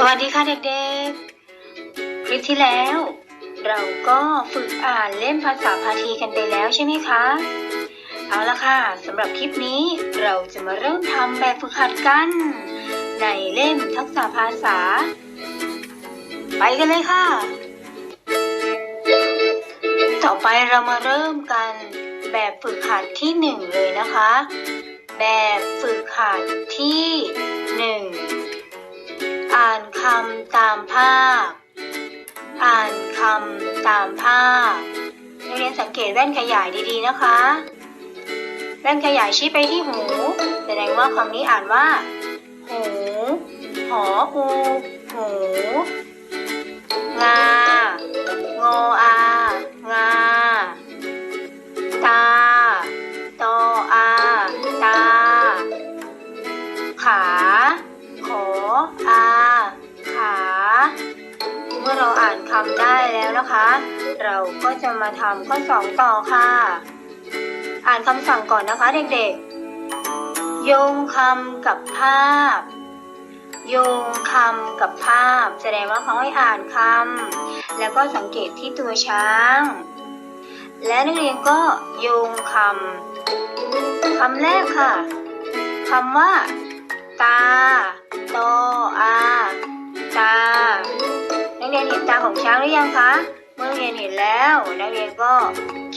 สวัสดีค่ะเด็กๆ คลิปที่แล้ว เราก็ฝึกอ่านเล่มภาษาพาทีกันไปแล้วใช่ไหมคะ เอาละค่ะสำหรับคลิปนี้เราจะมาเริ่มทำแบบฝึกหัดกัน ในเล่มทักษะภาษา ไปกันเลยค่ะ ต่อไปเรามาเริ่มกันแบบฝึกหัดที่หนึ่งเลยนะคะ แบบฝึกหัดที่ คำตามภาพ อ่านคำตามภาพนักเรียนสังเกตแว่นขยายดีๆนะคะ แว่นขยายชี้ไปที่หู แสดงว่าคำนี้อ่านว่า หูหออูหูงางออางาตา จะมาทำข้อสองต่อค่ะ อ่านคำสั่งก่อนนะคะเด็กๆ โยงคำกับภาพ โยงคำกับภาพ แสดงว่าเขาให้อ่านคำแล้วก็สังเกตที่ตัวช้าง และนักเรียนก็โยงคำคำแรกค่ะคำว่า ตาโตอา ตา นักเรียนเห็นตาของช้างหรือยังคะ นักเรียนเห็นแล้ว นักเรียนก็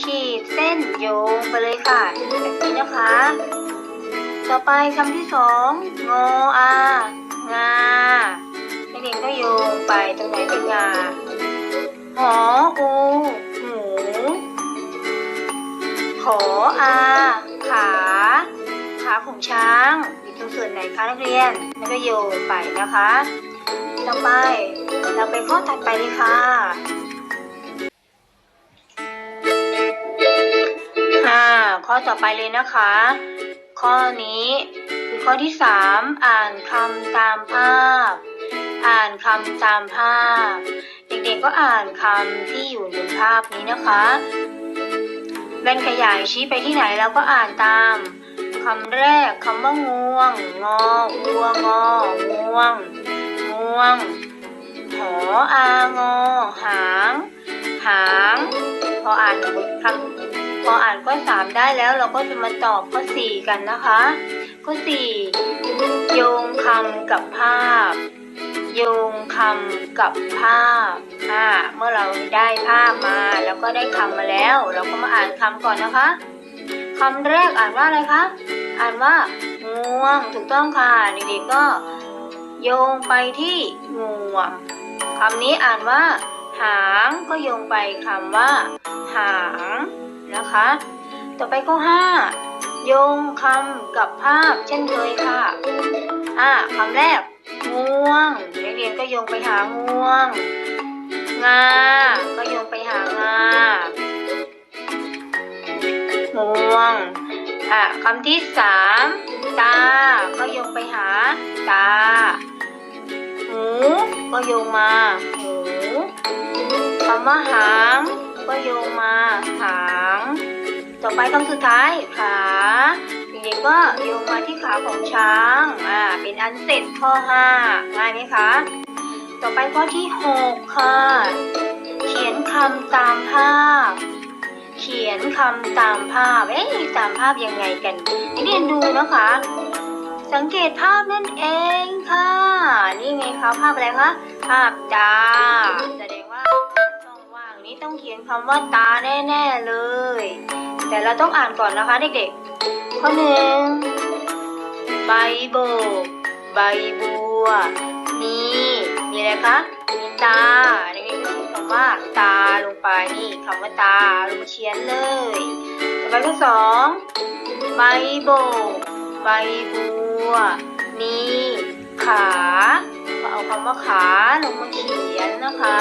ขีดเส้นโยงไปเลยค่ะแบบนี้นะคะ ต่อไปคำที่สองงออางานักเรียนก็โยงไปตรงไหนเป็นงาหออูหมูขออาขาขาของช้างอยู่ตรงส่วนไหนคะนักเรียนแล้วก็โยงไปนะคะ ต่อไปเราไปข้อถัดไปเลยค่ะ ข้อต่อไปเลยนะคะ ข้อนี้คือข้อที่สามอ่านคำตามภาพ อ่านคำตามภาพ เด็กๆก็อ่านคำที่อยู่บนภาพนี้นะคะแว่นขยายชี้ไปที่ไหนเราก็อ่านตามคำแรกคำว่าง่วง งอวัวงอง่วง ง่วง หออางอ หาง หาง พออ่านคำ พออ่านข้อสามได้แล้วเราก็จะมาตอบข้อสี่กันนะคะ ข้อสี่โยงคำกับภาพ โยงคำกับภาพอ่าเมื่อเราได้ภาพมา แล้วก็ได้คำมาแล้ว เราก็มาอ่านคำก่อนนะคะคำแรกอ่านว่าอะไรคะ อ่านว่าง่วงถูกต้องค่ะเด็กๆก็โยงไปที่ง่วงคำนี้อ่านว่า หางก็โยงไปคำว่า หาง นะคะ ต่อไปข้อห้าโยงคำกับภาพเช่นเคยค่ะอ่าคำแรกง่วงนักเรียนก็โยงไปหาง่วง งา ก็โยงไปหางาง่วงอะคำที่สามตา ก็โยงไปหา ตา หู ก็โยงมา หูคำว่าหาง ก็โยงมาหางต่อไปคำสุดท้ายขาเด็กๆก็โยงมาที่ขาของช้างอ่าเป็นอันเสร็จข้อห้าง่ายไหมคะ ต่อไปข้อที่หกค่ะเขียนคำตามภาพ เขียนคำตามภาพเอ๊ะตามภาพยังไงกันนักเรียนดูนะคะ สังเกตภาพนั่นเองค่ะ นี่ไงคะภาพอะไรคะภาพตาแสดาช่องว่าง นี้ต้องเขียนคำว่าตาแน่ๆเลย แต่เราต้องอ่านก่อนนะคะเด็กๆ ข้อหนึ่งใบโบกใบบัวมีมีอะไรคะ มีตาเด็กๆก็เขียนคำว่าตาลงไปนี่คำว่าตาลงเขียนเลยต่อไปข้อสองใบโบกใบบัวมีขา เอาคำว่าขาลงมาเขียนนะคะ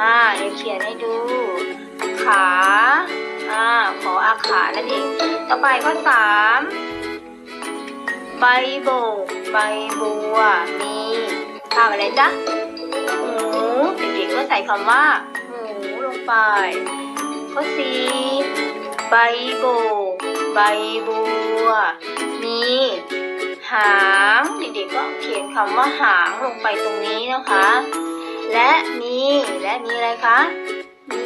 อ่าเดี๋ยวเขียนให้ดู ขา อ่า ขออาขานั่นเอง ต่อไปข้อสามใบโบกใบบัว มีภาพอะไรจ๊ะหมูเด็กๆก็ใส่คำว่าหมูลงไป ข้อสี่ใบโบกใบบัว มีหาง เด็กๆก็ก็เขียนคำว่าหางลงไปตรงนี้นะคะ และมีและมีอะไรคะมี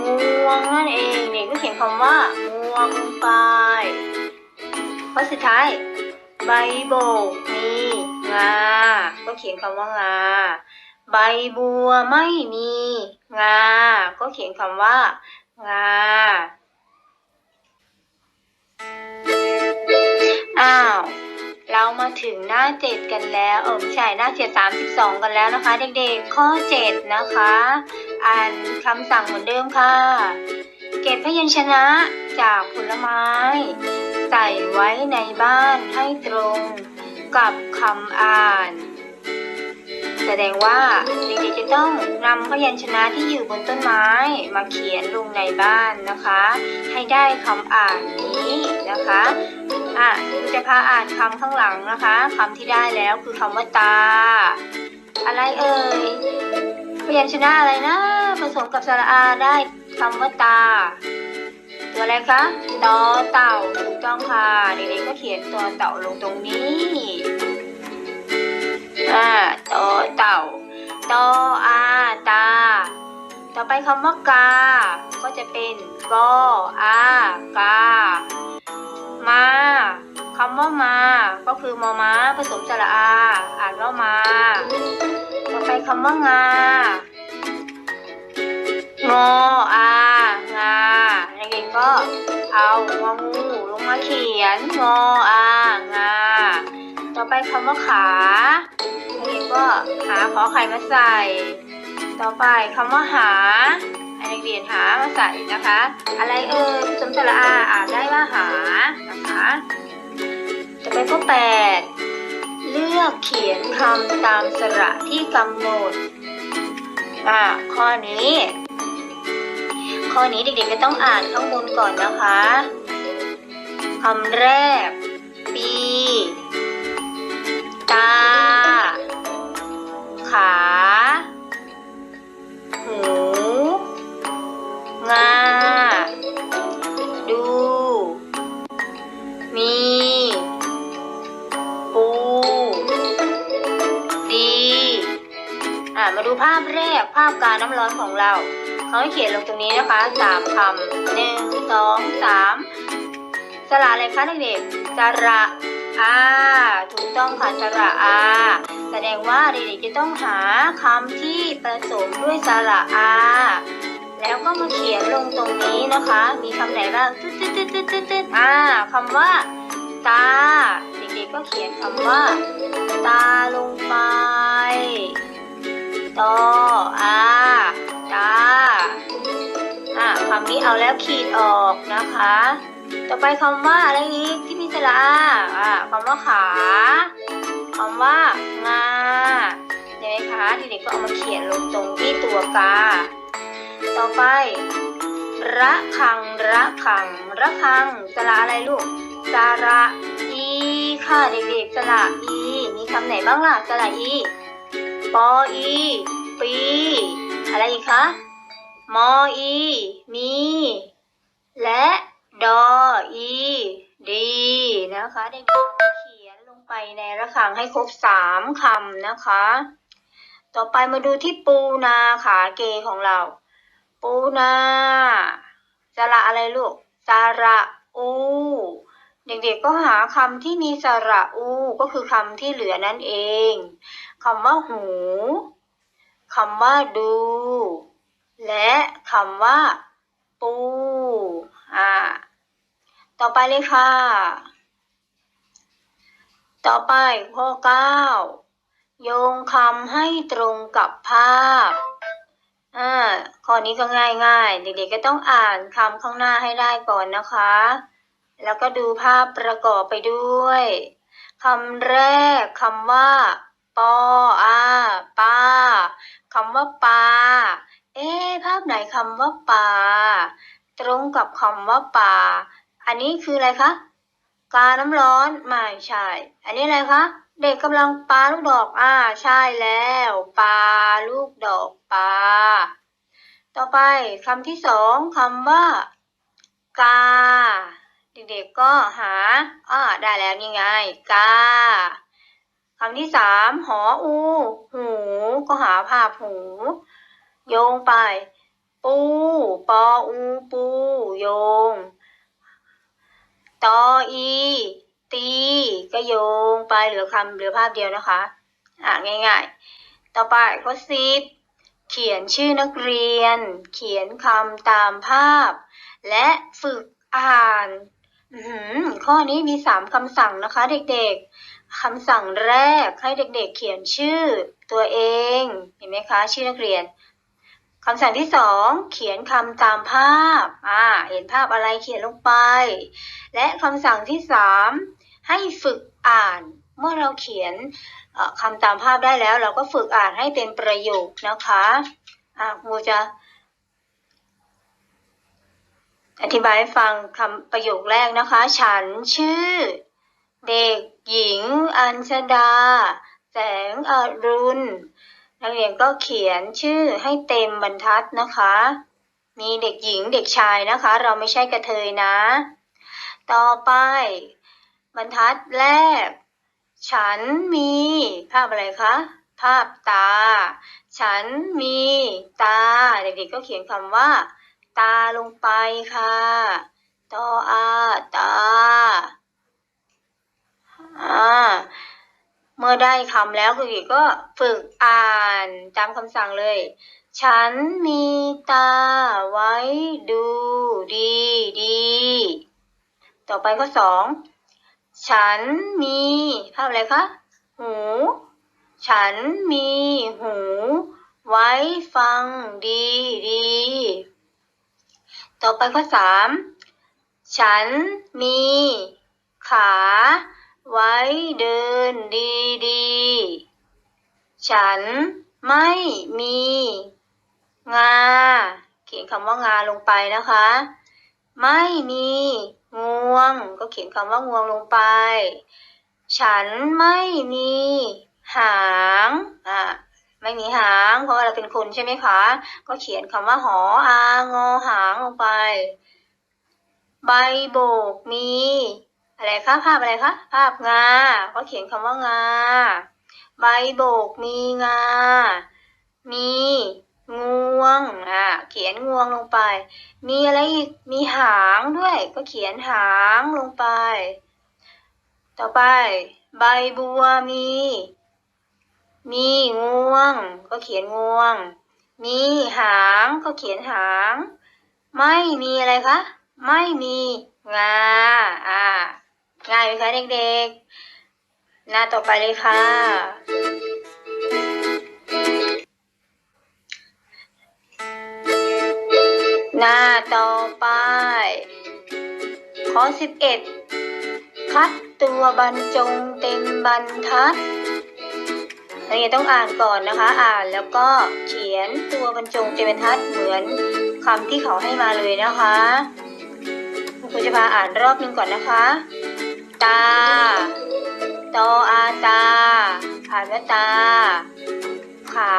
งวงนั่นเองเด็กก็เขียนคำว่างวงลงไปข้อสุดท้ายใบโบกมีงา ก็เขียนคำว่างา ใบบัวไม่มีงา ก็เขียนคำว่างาอ้าว เรามาถึงหน้าเจ็ดกันแล้วเออไม่ใช่หน้าเจ็ดสามสิบสองกันแล้วนะคะ เด็กๆ ข้อเจ็ดนะคะ อ่านคำสั่งเหมือนเดิมค่ะ เก็บพยัญชนะจากผลไม้ ใส่ไว้ในบ้านให้ตรงกับคำอ่าน แสดงว่าเด็กๆจะต้องนำพยัญชนะที่อยู่บนต้นไม้มาเขียนลงในบ้านนะคะ ให้ได้คำอ่านนี้นะคะอะจะพาอ่านคำข้างหลังนะคะคำที่ได้แล้วคือคำว่าตา อะไรเอ่ยพยัญชนะอะไรนะผสมกับสระอาได้คำว่าตา ตัวอะไรคะตอเต่าถูกต้องค่ะเด็กๆก็เขียนตัวเต่าลงตรงนี้อ่า ตอเต่าตออาตา ต่อไปคำว่ากา ก็จะเป็นกออากา มาคำว่ามา ก็คือมอม้าผสมสระอา อ่านว่ามา ต่อไปคำว่างา งออางานักเรียนก็เอางองูลงมาเขียนงออางา ต่อไปคำว่าขา ก็หาขอไข่มาใส่ ต่อไปคำว่าหาให้นักเรียนหามาใส่นะคะ อะไรเอ่ยผสมสระอาอ่านได้ว่าหานะคะต่อไปข้อแปดเลือกเขียนคำตามสระที่กำหนดอ่าข้อนี้ ข้อนี้เด็กๆก็ต้องอ่านข้างบนก่อนนะคะคำแรก ปี ตา ขา หู งา ดู มี ปู ดี อ่ามาดูภาพแรกภาพการน้ำร้อนของเรา เขาให้เขียนลงตรงนี้นะคะสามคำหนึ่งสองสามสระอะไรคะเด็กๆสระ อาถูกต้องค่ะสระอา แสดงว่าเด็กๆจะต้องหาคำที่ผสมด้วยสระอา แล้วก็มาเขียนลงตรงนี้นะคะ มีคำไหนบ้างตึ๊ดตึ๊ดตึ๊ดตึ๊ดตึ๊ดตึ๊ดอ่าคำว่า ตา เด็กๆก็เขียนคำว่า ตาลงไปตออาตาอะคำนี้เอาแล้วขีดออกนะคะ ต่อไปคำว่าอะไรอีกที่ มีสระอาอะคำว่าขาคำว่างาเห็นไหมคะเด็กๆก็เอามาเขียนลงตรงที่ตัวกา ต่อไประคังระคังระคังสระอะไรลูกสระอีค่ะเด็กๆสระอีมีคำไหนบ้างล่ะสระอีปออีปีอะไรอีกคะมออีมี และดออี ดีนะคะเด็กๆเขียนลงไปในระฆังให้ครบสามคำนะคะ ต่อไปมาดูที่ปูนาขาเกของเรา ปูนาสระอะไรลูกสระอู เด็กๆก็หาคำที่มีสระอูก็คือคำที่เหลือนั่นเองคำว่าหูคำว่าดู และคำว่าปู อ่า ต่อไปเลยค่ะ ต่อไปข้อเก้าโยงคำให้ตรงกับภาพ อ่า ข้อนี้ก็ง่ายๆเด็กๆก็ต้องอ่านคำข้างหน้าให้ได้ก่อนนะคะ แล้วก็ดูภาพประกอบไปด้วยคำแรกคำว่า ปออาปาคำว่าปา เอ๊ะภาพไหนคำว่าปา ตรงกับคำว่าปลา อันนี้คืออะไรคะกาน้ำร้อนไม่ใช่ อันนี้อะไรคะเด็กกำลังปาลูกดอก อ่า ใช่แล้วปาลูกดอกปลาต่อไปคำที่สองคำว่า กา เด็กๆก็หาอ่าได้แล้วยังไง กาคำที่สามหออู หู ก็หาภาพหู โยงไป ปู ปออู ปู โยง ตออี ตีก็โยงไปเหลือคำเหลือภาพเดียวนะคะ อ่าง่ายๆ ต่อไปข้อสิบเขียนชื่อนักเรียน เขียนคำตามภาพ และฝึกอ่านข้อนี้มีสามคำสั่งนะคะ เด็กๆคำสั่งแรกให้เด็กๆ เขียนชื่อตัวเอง เห็นไหมคะ ชื่อนักเรียน คำสั่งที่สองเขียนคำตามภาพ อ่า เห็นภาพอะไรเขียนลงไป และคำสั่งที่สามให้ฝึกอ่าน เมื่อเราเขียนคำตามภาพได้แล้ว เราก็ฝึกอ่านให้เป็นประโยคนะคะ อ่าครูจะ อธิบายให้ฟังคำประโยคแรกนะคะ ฉันชื่อ เด็กหญิง อัญชดา แสงอรุณ นักเรียนก็เขียนชื่อให้เต็มบรรทัดนะคะ มีเด็กหญิงเด็กชายนะคะ เราไม่ใช่กระเทยนะ ต่อไป บรรทัดแรก ฉันมีภาพอะไรคะ ภาพตา ฉันมีตา เด็กๆก็เขียนคำว่า ตาลงไปค่ะตออาตาอ่า เมื่อได้คำแล้วคุณเด็กก็ฝึกอ่านตามคำสั่งเลย ฉันมีตาไว้ดูดีดี ต่อไปข้อสองฉันมีภาพอะไรคะ หู ฉันมีหู ไว้ฟังดีดี ต่อไปข้อสามฉันมีขา ไว้เดินดีดีฉันไม่มี งา เขียนคำว่างาลงไปนะคะ ไม่มีงวง ก็เขียนคำว่างวงลงไป ฉันไม่มี หางอะไม่มีหาง เพราะเราเป็นคนใช่ไหมคะ ก็เขียนคำว่าหออางอหางลงไป ใบโบกมี อะไรคะภาพอะไรคะภาพงาก็เขียนคำว่างา ใบโบกมีงา มีงวงอะเขียนงวงลงไป มีอะไรอีกมีหางด้วย ก็เขียนหางลงไป ต่อไป ใบบัวมี มีงวง ก็เขียนงวง มีหางก็เขียนหาง ไม่มีอะไรคะ ไม่มีงา อ่า ง่ายไหมคะเด็กๆ หน้าต่อไปเลยค่ะ หน้าต่อไป ข้อสิบเอ็ดคัดตัวบรรจงเต็มบรรทัดนักเรียนต้องอ่านก่อนนะคะ อ่านแล้วก็เขียนตัวบรรจงเต็มบรรทัดเหมือนคำที่เขาให้มาเลยนะคะ คุณครูจะพาอ่านรอบหนึ่งก่อนนะคะ ตา ตออาตาอ่านตา ขา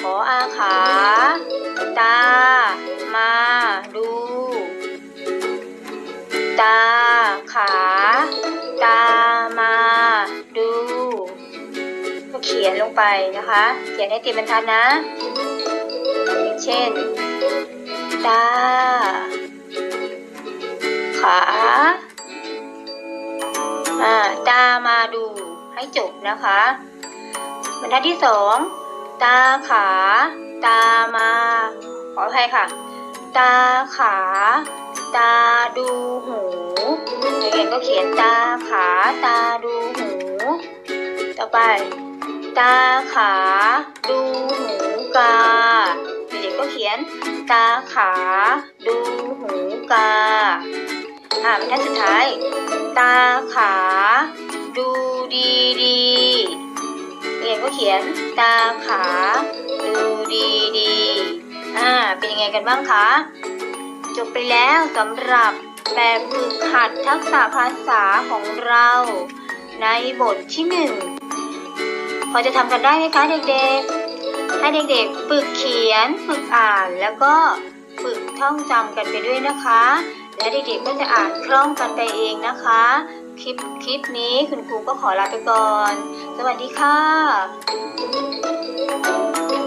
ขออาขา ตา มา ดู ตา ขา ตา มา ดูก็เขียนลงไปนะคะ เขียนให้ต็มบรรทัดนะอย่างเช่น ตา ขา อ่าตามาดูให้จบนะคะ บรรทัดที่สองตาขา ตามา ขออภัยค่ะ ตาขา ตาดูหูเรียนก็เขียนตาขา ตาดูหู ต่อไป ตาขา ดูหูกาเด็กๆก็เขียน ตาขา ดูหูกา อ่าบรรทัดสุดท้าย ตาขา ดูดีดีเรียนก็เขียน ตาขา ดูดีดีอ่าเป็นยังไงกันบ้างคะ จบไปแล้วสำหรับแบบฝึกหัดทักษะภาษาของเรา ในบทที่หนึ่งพอจะทำกันได้ไหมคะเด็กๆ ให้เด็กๆ ฝึกเขียน ฝึกอ่านแล้วก็ฝึกท่องจำกันไปด้วยนะคะ และเด็กๆก็จะอ่านคล่องกันไปเองนะคะ คลิปคลิปนี้คุณครูก็ขอลาไปก่อน สวัสดีค่ะ